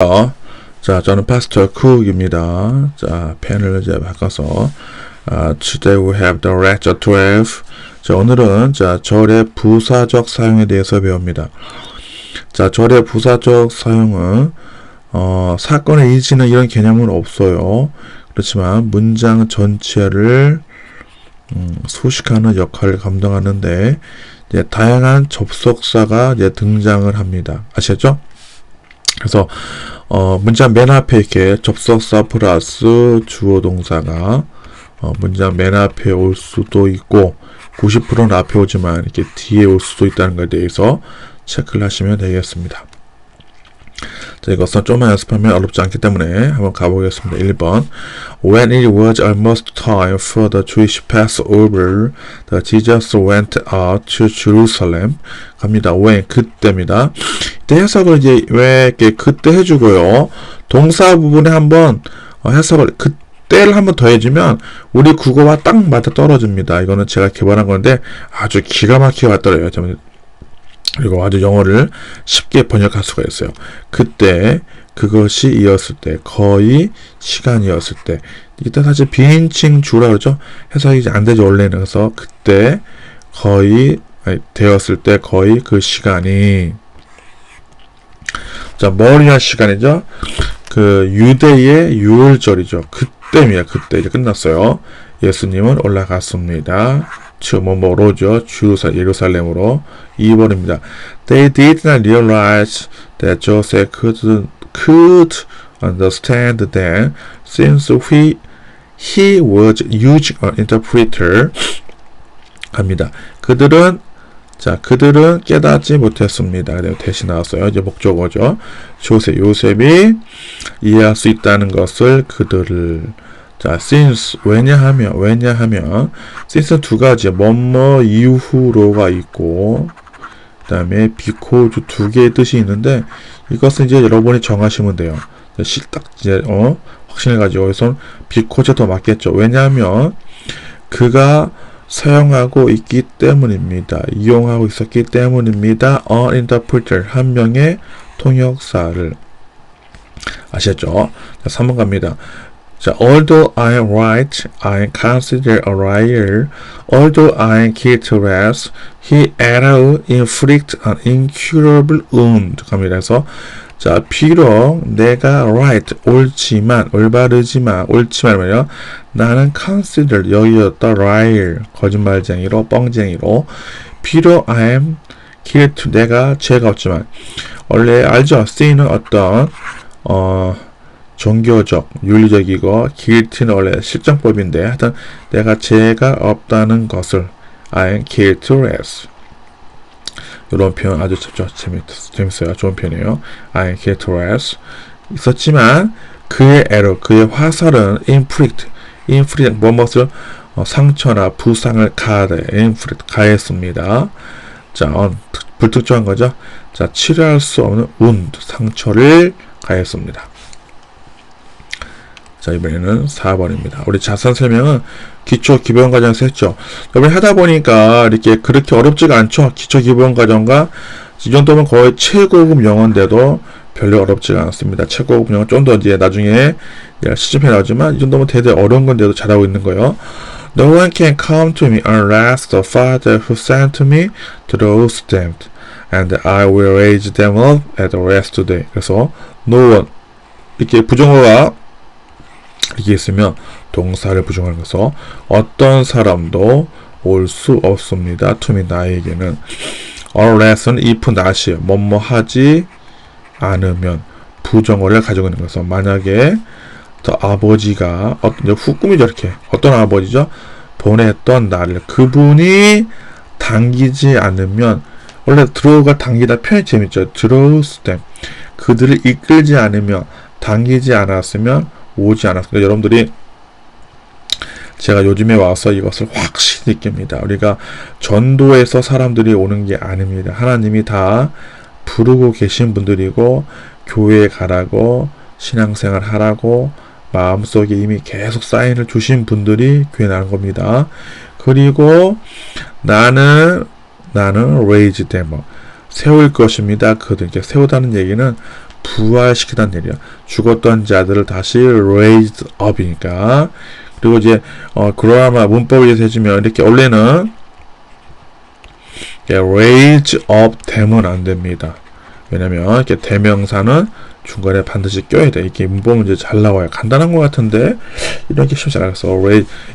어, 자, 저는 파스터 쿡입니다. 자, 펜을 이제 바꿔서 아, Today we have the lecture 12. 자, 오늘은 자, 절의 부사적 사용에 대해서 배웁니다. 자, 절의 부사적 사용은 어, 사건의 이지는 이런 개념은 없어요. 그렇지만 문장 전체를 음, 소식하는 역할을 감당하는데 이제 다양한 접속사가 이제 등장을 합니다. 아시겠죠? 그래서 어, 문장 맨 앞에 이렇게 접속사 플러스 주어 동사가 어, 문장 맨 앞에 올 수도 있고 90%는 앞에 오지만 이렇게 뒤에 올 수도 있다는 것에 대해서 체크를 하시면 되겠습니다. 자, 이것은 조금만 연습하면 어렵지 않기 때문에 한번 가보겠습니다. 1번 When it was almost time for the Jewish Passover, the Jesus went out to Jerusalem. 갑니다. when 그때입니다. 이때 해석을 이제 왜 이렇게 그때 해주고요. 동사 부분에 한번 어, 해석을 그 때를 한번 더 해주면 우리 국어와 딱 맞아 떨어집니다. 이거는 제가 개발한 건데 아주 기가 막히게 왔더래요. 그리고 아주 영어를 쉽게 번역할 수가 있어요. 그때 그것이 이었을 때 거의 시간이었을 때 이때 사실 비인칭 주라 그러죠. 해석이 안 되죠 원래는 그래서 그때 거의 아니, 되었을 때 거의 그 시간이 자 머리한 시간이죠. 그 유대의 유월절이죠. 그때입니다. 그때 이제 끝났어요. 예수님은 올라갔습니다. 뭐뭐로죠. 주사 예루살렘으로 2번입니다. They did not realize that Joseph could, could understand them since he, he was using an interpreter. 합니다. 그들은 자, 그들은 깨닫지 못했습니다. 대신 나왔어요. 이제 목적어죠. 조셉, 요셉이 이해할 수 있다는 것을 그들을 자, since 왜냐하면 왜냐하면 since 두 가지 뭐뭐 이후로가 있고 그다음에 because 두 개의 뜻이 있는데 이것은 이제 여러분이 정하시면 돼요. 실딱 이제 어 확신을 가지고 여기서 because 더 맞겠죠. 왜냐하면 그가 사용하고 있기 때문입니다. 이용하고 있었기 때문입니다. an interpreter 한 명의 통역사를 아셨죠? 자, 3번 갑니다. 자, although I right, I am considered a liar. Although I am guiltless, he will inflict an incurable wound. 그래서 자, 비록 내가 right, 옳지만, 올바르지만, 옳지만 말이요. 나는 considered, 여기였다, liar, 거짓말쟁이로, 뻥쟁이로. 비록 I am guilty, 내가 죄가 없지만. 원래 알죠? sin은 어떤, 어, 종교적, 윤리적이고 guilty는 원래 실정법인데 하여튼 내가 죄가 없다는 것을 I am guiltless 이런 표현 아주 재밌, 재밌어요. 좋은 표현이에요. I am guiltless 있었지만 그의 에러, 그의 화살은 inflict, inflict 무엇을 어, 상처나 부상을 가하되 inflict 가했습니다. 자, 어, 불특정한 거죠. 자, 치료할 수 없는 wound, 상처를 가했습니다. 자, 이번에는 4번입니다. 우리 자산 설명은 기초 기본 과정에서 했죠. 여러분 하다 보니까 이렇게 그렇게 어렵지가 않죠. 기초 기본 과정과 이 정도면 거의 최고급 영어인데도 별로 어렵지가 않습니다. 최고급 영어 좀 더 이제 나중에 시즌에 나오지만 이 정도면 대대 어려운 건데도 잘하고 있는 거예요. No one can come to me unless the Father who sent me draws them, and I will raise them up at last day. 그래서 no one 이렇게 부정어가 이게 있으면 동사를 부정하는 것서 어떤 사람도 올 수 없습니다. 투미 나에게는. Unless는 if not이 뭐뭐 하지 않으면 부정어를 가지고 있는 것은 만약에 더 아버지가 어떤 후꿈이죠 이렇게. 어떤 아버지죠? 보냈던 나를 그분이 당기지 않으면 원래 드로우가 당기다 표현이 재밌죠. 드로우스 댐 그들을 이끌지 않으면 당기지 않았으면 오지 않았습니다. 여러분들이 제가 요즘에 와서 이것을 확실히 느낍니다. 우리가 전도에서 사람들이 오는 게 아닙니다. 하나님이 다 부르고 계신 분들이고 교회에 가라고 신앙생활 하라고 마음속에 이미 계속 사인을 주신 분들이 교회 나는 겁니다. 그리고 나는 나는 raise them 세울 것입니다. 그들께 세우다는 얘기는 부활시키다는 일이야. 죽었던 자들을 다시 raised up이니까. 그리고 이제 어 그라마 문법을 해주면 이렇게 원래는 raise up 되면 안 됩니다. 왜냐면 이렇게 대명사는 중간에 반드시 껴야 돼. 이게 문법 문제 잘 나와요. 간단한 것 같은데 이렇게 시험 잘 알았어.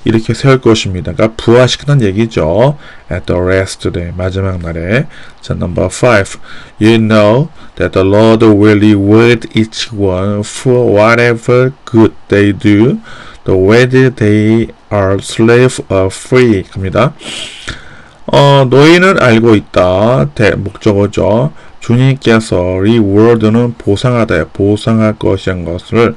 이렇게 세울 것입니다. 그러니까 부활시키는 얘기죠. At the last day 마지막 날에. 자, number five. You know that the Lord will reward each one for whatever good they do, the whether they are slave or free. 갑니다. 어, 너희는 알고 있다. 대, 목적어죠. 주님께서 리워드는 보상하다, 보상할 것이란 것을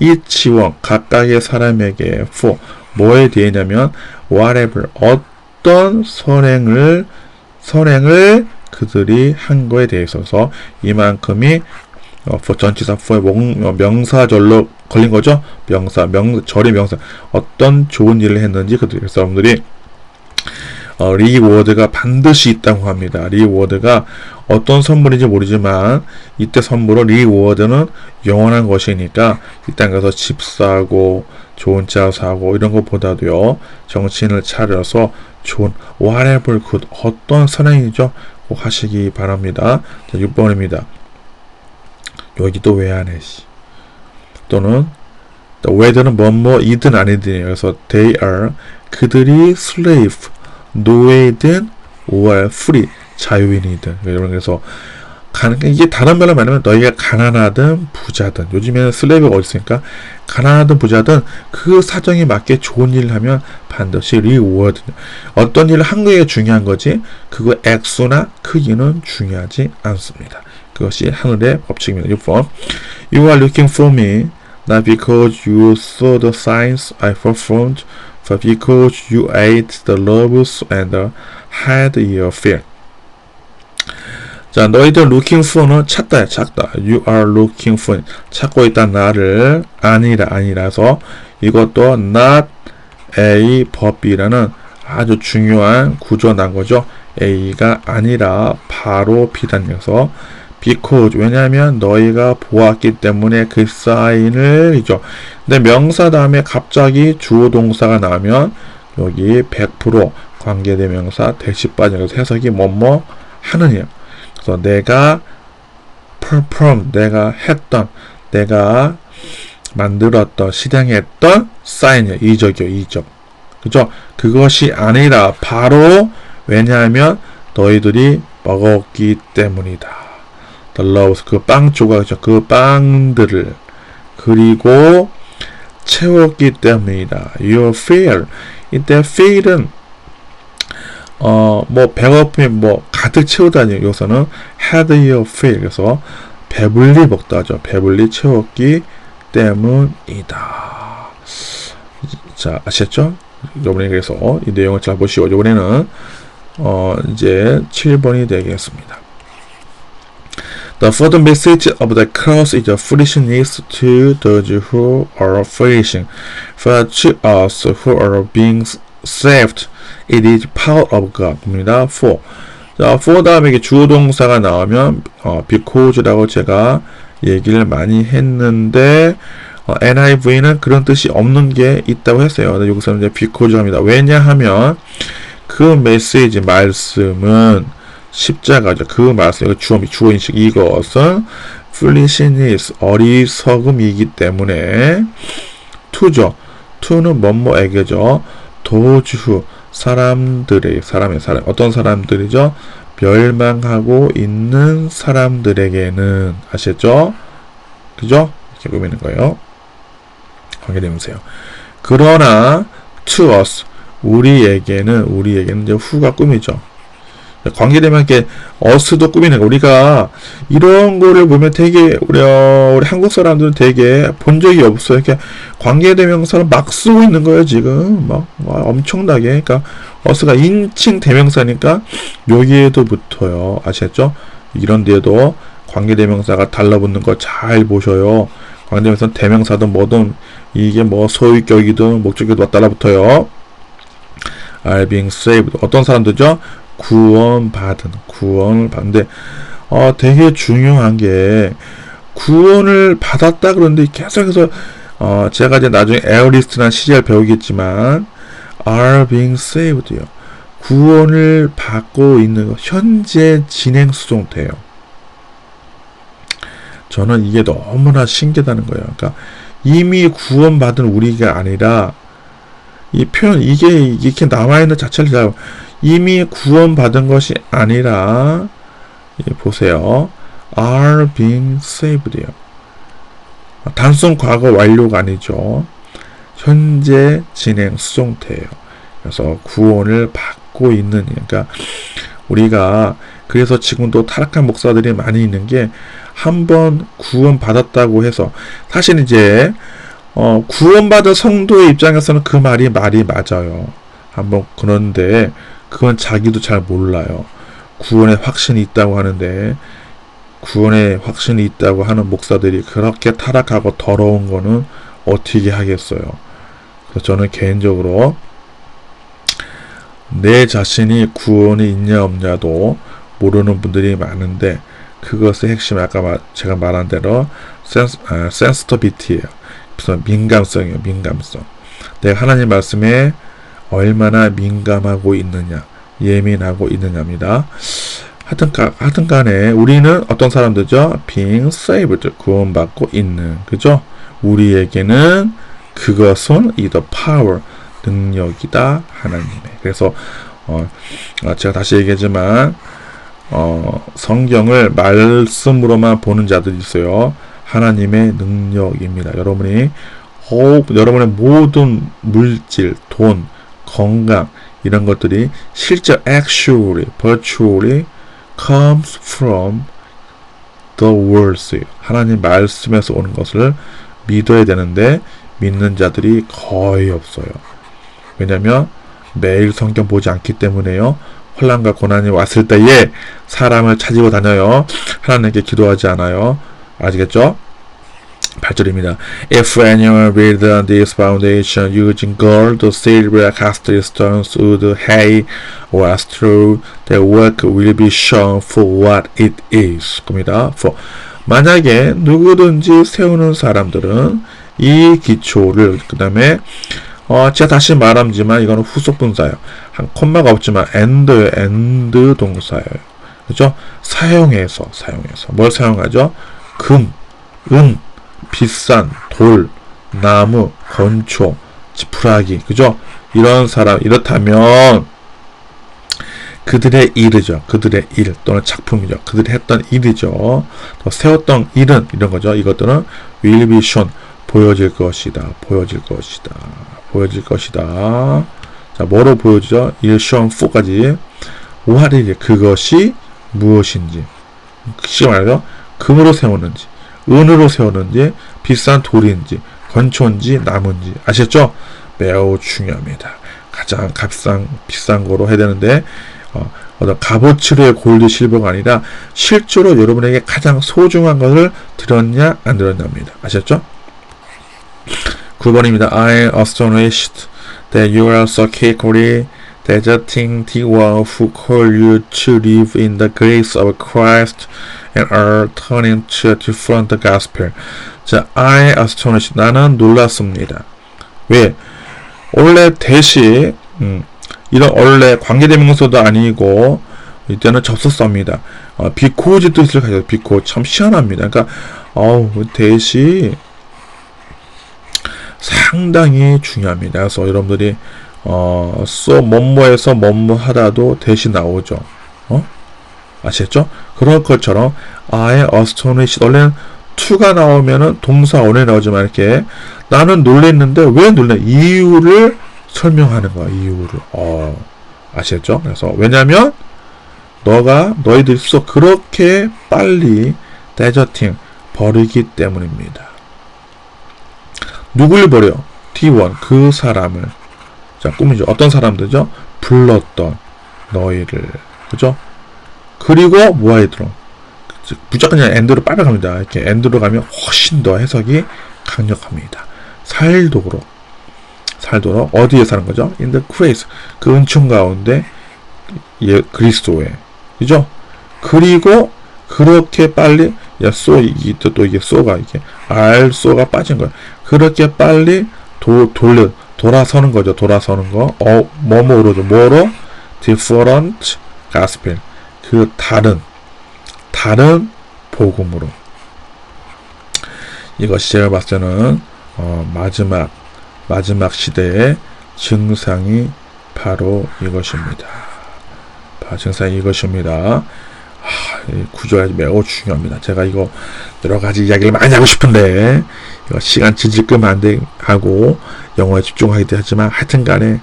이 지원 각각의 사람에게 for 뭐에 대해냐면 whatever 어떤 선행을 선행을 그들이 한 거에 대해서서 이만큼이 어, 전치사 for 어, 명사절로 걸린 거죠. 명사 명 절의 명사 어떤 좋은 일을 했는지 그들 그 사람들이 어, 리워드가 반드시 있다고 합니다. 리워드가 어떤 선물인지 모르지만 이때 선물은 리워드는 영원한 것이니까 일단 가서 집 사고 좋은 차 사고 이런 것보다도요 정신을 차려서 좋은 whatever good 어떤 선행이죠 꼭 하시기 바랍니다. 자, 6번입니다. 여기도 왜안 해? 씨. 또는 whether는 뭐뭐 이든 아니든이에요. 그래서 they are 그들이 slave 노예든 or free 자유인이든 그래서 이게 다른 말로 말하면 너희가 가난하든 부자든 요즘에는 슬레이브가 어디 있으니까 가난하든 부자든 그 사정에 맞게 좋은 일을 하면 반드시 리워드 어떤 일을 한 거에 중요한 거지 그거 액수나 크기는 중요하지 않습니다. 그것이 하늘의 법칙입니다. 6번 You are looking for me not because you saw the signs I performed but because you ate the loaves and had your fill. 자, 너희들 looking for는 찾다, 찾다. You are looking for. 찾고 있다 나를 아니라 아니라서 이것도 not A 법이라는 아주 중요한 구조 난 거죠. A가 아니라 바로 B단에서 because 왜냐하면 너희가 보았기 때문에 그 사인을 이죠. 근데 명사 다음에 갑자기 주어 동사가 나오면 여기 100% 관계대명사 대시 빠져서 해석이 뭐뭐 하느냐. 그래서 내가 perform 내가 했던 내가 만들었던 실행했던 사인이야 이적이요 이적. 그죠? 그것이 아니라 바로 왜냐하면 너희들이 먹었기 때문이다. The loaves 그빵 조각이죠. 그 빵들을 그리고 채웠기 때문이다. Your fear 이때 fear은 어뭐 배고픔이 뭐 가득 채우다니 여기서는 had your fill 그래서 배불리 먹다 죠 배불리 채웠기 때문이다. 자 아셨죠? 이번에 그래서 이 내용을 잘 보시고 이번에는 어 이제 7번이 되겠습니다. The further message of the cross is a foolishness to those who are perishing, but to us who are being saved, it is power of God. 입니다. for. 자, for 다음에 주어 동사가 나오면 어, because라고 제가 얘기를 많이 했는데 어, NIV는 그런 뜻이 없는 게 있다고 했어요. 여기서는 이제 because 합니다. 왜냐하면 그 메시지 말씀은 십자가죠. 그 말씀, 주어, 주어 인식 이것은 foolishness, 어리석음이기 때문에 투죠. 투는 뭐뭐에게죠. 도주, 사람들의, 사람의 사람, 어떤 사람들이죠? 멸망하고 있는 사람들에게는, 아셨죠? 그죠? 이렇게 꾸미는 거예요. 관계되면서요. 그러나, to us, 우리에게는, 우리에게는 이제 후가 꿈이죠. 관계되면 이렇게 어스도 꾸미는 거 우리가 이런 거를 보면 되게 우리, 어, 우리 한국 사람들은 되게 본 적이 없어요. 이렇게 관계대명사를 막 쓰고 있는 거예요 지금 막, 막 엄청나게 그러니까 어스가 인칭 대명사니까 여기에도 붙어요 아시겠죠? 이런 데도 관계대명사가 달라붙는 거 잘 보셔요. 관계대명사 대명사든 뭐든 이게 뭐 소유격이든 목적격도 달라붙어요. are being saved 어떤 사람들죠? 구원받은 구원을 받는데 어, 되게 중요한 게 구원을 받았다 그러는데 계속해서 어, 제가 이제 나중에 에어리스트나 시절 배우겠지만 are being saved요. 구원을 받고 있는 거 현재 진행 수송태예요. 저는 이게 너무나 신기하다는 거예요. 그러니까 이미 구원받은 우리가 아니라 이 표현 이게 이렇게 남아 있는 자체를 잘 이미 구원받은 것이 아니라 보세요. are being saved요. 단순 과거 완료가 아니죠. 현재 진행 수송태예요. 그래서 구원을 받고 있는 그러니까 우리가 그래서 지금도 타락한 목사들이 많이 있는 게 한 번 구원 받았다고 해서 사실 이제 어, 구원받은 성도의 입장에서는 그 말이 말이 맞아요. 한번 그런데 그건 자기도 잘 몰라요. 구원의 확신이 있다고 하는데 구원의 확신이 있다고 하는 목사들이 그렇게 타락하고 더러운 거는 어떻게 하겠어요. 그래서 저는 개인적으로 내 자신이 구원이 있냐 없냐도 모르는 분들이 많은데 그것의 핵심 아까 말, 제가 말한 대로 센스, 아, 센스터비티예요. 그래서 민감성이에요. 민감성. 내가 하나님 말씀에 얼마나 민감하고 있느냐, 예민하고 있느냐입니다. 하여튼, 하여튼 간에 우리는 어떤 사람들죠? being saved, 구원받고 있는, 그죠? 우리에게는 그것은 이 the power, 능력이다, 하나님의. 그래서, 어, 아, 제가 다시 얘기하지만, 어, 성경을 말씀으로만 보는 자들이 있어요. 하나님의 능력입니다. 여러분이 어, 여러분의 모든 물질, 돈, 건강 이런 것들이 실제 actually, virtually comes from the words. 하나님 말씀에서 오는 것을 믿어야 되는데 믿는 자들이 거의 없어요. 왜냐하면 매일 성경 보지 않기 때문에요. 혼란과 고난이 왔을 때에 사람을 찾으고 다녀요. 하나님께 기도하지 않아요. 아시겠죠? 8절입니다. If anyone build this foundation using gold, silver, costly stones, wood, hay, or straw, their work will be shown for what it is. 겁니다. For. 만약에 누구든지 세우는 사람들은 이 기초를 그 다음에 어, 제가 다시 말하지만 이거는 후속 분사예요. 한 콤마가 없지만 and예요. and 동사예요. 그죠? 사용해서 사용해서 뭘 사용하죠? 금, 은, 비싼 돌, 나무, 건초, 지푸라기, 그죠? 이런 사람 이렇다면 그들의 일이죠. 그들의 일 또는 작품이죠. 그들이 했던 일이죠. 또 세웠던 일은 이런 거죠. 이것들은 will be shown 보여질 것이다. 보여질 것이다. 보여질 것이다. 자, 뭐로 보여지죠? 1, 시험 4까지. 오하리 그것이 무엇인지. 쉽게 말해서 금으로 세우는지, 은으로 세우는지, 비싼 돌인지, 건초인지, 나무인지. 아셨죠? 매우 중요합니다. 가장 값싼, 비싼 거로 해야 되는데, 어, 어떤 값어치로의 골드 실버가 아니라 실제로 여러분에게 가장 소중한 것을 들었냐, 안 들었냐입니다. 아셨죠? 9번입니다. I astonished that you are so quickly deserting the one who called you to live in the grace of Christ and are turning to different gospel. 자, I astonished. 나는 놀랐습니다. 왜? 원래 대시, 음, 이런 원래 관계대명사도 아니고, 이때는 접속사입니다. 어, 비코즈 뜻을 가져요. 비코. 참 시원합니다. 그러니까, 어우, 대시, 상당히 중요합니다. 그래서 여러분들이 어, 써 뭐뭐에서 뭐뭐 하다도 대신 나오죠. 어? 아시겠죠? 그런 것처럼 I astonished 원래는 to가 나오면은 동사 원에 나오지만 이렇게 나는 놀랬는데 왜 놀래? 이유를 설명하는 거야. 이유를. 어, 아시겠죠? 그래서 왜냐면 너가 너희들 속 그렇게 빨리 데저팅 버리기 때문입니다. 누굴 버려? T1 그 사람을 자 꿈이죠. 어떤 사람들죠? 불렀던 너희를 그죠? 그리고 들어? 무조건 그냥 엔드로 빨아갑니다. 이렇게 엔드로 가면 훨씬 더 해석이 강력합니다. 살도록 살도록 어디에 사는 거죠? In the grace 그 은총 가운데 예, 그리스도에 그죠? 그리고 그렇게 빨리 야, 쏘, 이게 또, 또 이게 쏘가, 이게, 알, 쏘가 빠진 거야. 그렇게 빨리 도, 돌려, 돌아서는 거죠. 돌아서는 거. 어, 뭐뭐로죠. 뭐로? different gospel. 그 다른, 다른 복음으로. 이것이 제가 봤을 때는, 어, 마지막, 마지막 시대의 증상이 바로 이것입니다. 바- 증상이 이것입니다. 이 구조가 매우 중요합니다. 제가 이거 여러 가지 이야기를 많이 하고 싶은데 시간 끄면 안돼 하고 영어에 집중하기도 하지만 하여튼 간에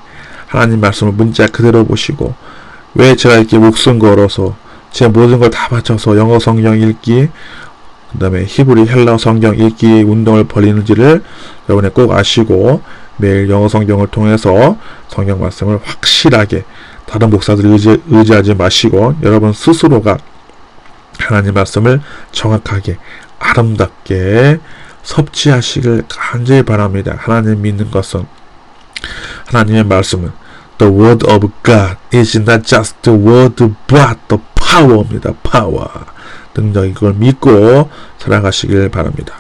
하나님 말씀을 문자 그대로 보시고 왜 제가 이렇게 목숨 걸어서 제 모든 걸 다 바쳐서 영어 성경 읽기 그 다음에 히브리 헬라어 성경 읽기 운동을 벌이는지를 여러분이 꼭 아시고 매일 영어 성경을 통해서 성경 말씀을 확실하게 다른 목사들 의지, 의지하지 마시고 여러분 스스로가 하나님 말씀을 정확하게 아름답게 섭취하시길 간절히 바랍니다. 하나님 믿는 것은 하나님의 말씀은 The word of God is not just the word but the power입니다. power. 능력 이걸 믿고 살아가시길 바랍니다.